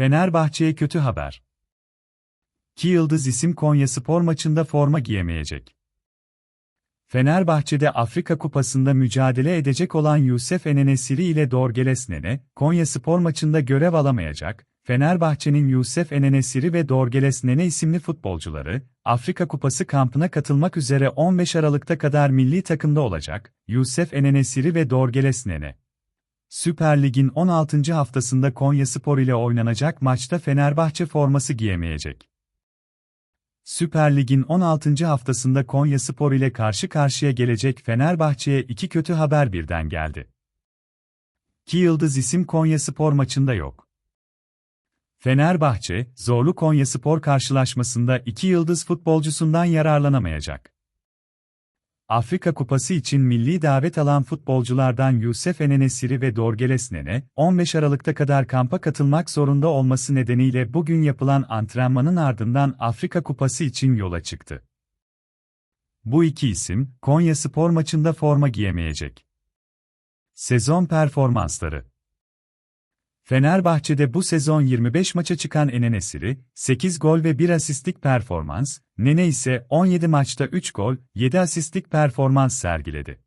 Fenerbahçe'ye kötü haber. Ki Yıldız isim Konya spor maçında forma giyemeyecek. Fenerbahçe'de Afrika Kupası'nda mücadele edecek olan Yusuf Enenesiri ile Dorgeles Nene, Konya spor maçında görev alamayacak, Fenerbahçe'nin Yusuf Enenesiri ve Dorgeles Nene isimli futbolcuları, Afrika Kupası kampına katılmak üzere 15 Aralık'ta kadar milli takımda olacak, Yusuf Enenesiri ve Dorgeles Nene. Süper Lig'in 16. haftasında Konya Spor ile oynanacak maçta Fenerbahçe forması giyemeyecek. Süper Lig'in 16. haftasında Konya Spor ile karşı karşıya gelecek Fenerbahçe'ye iki kötü haber birden geldi. Ki Yıldız isim Konya Spor maçında yok. Fenerbahçe, zorlu Konya Spor karşılaşmasında iki yıldız futbolcusundan yararlanamayacak. Afrika Kupası için milli davet alan futbolculardan Yusuf Enenesiri ve Dorgeles Nene, 15 Aralık'ta kadar kampa katılmak zorunda olması nedeniyle bugün yapılan antrenmanın ardından Afrika Kupası için yola çıktı. Bu iki isim, Konya Spor maçında forma giyemeyecek. Sezon performansları Fenerbahçe'de bu sezon 25 maça çıkan Enenesiri, 8 gol ve 1 asistlik performans, Nene ise 17 maçta 3 gol, 7 asistlik performans sergiledi.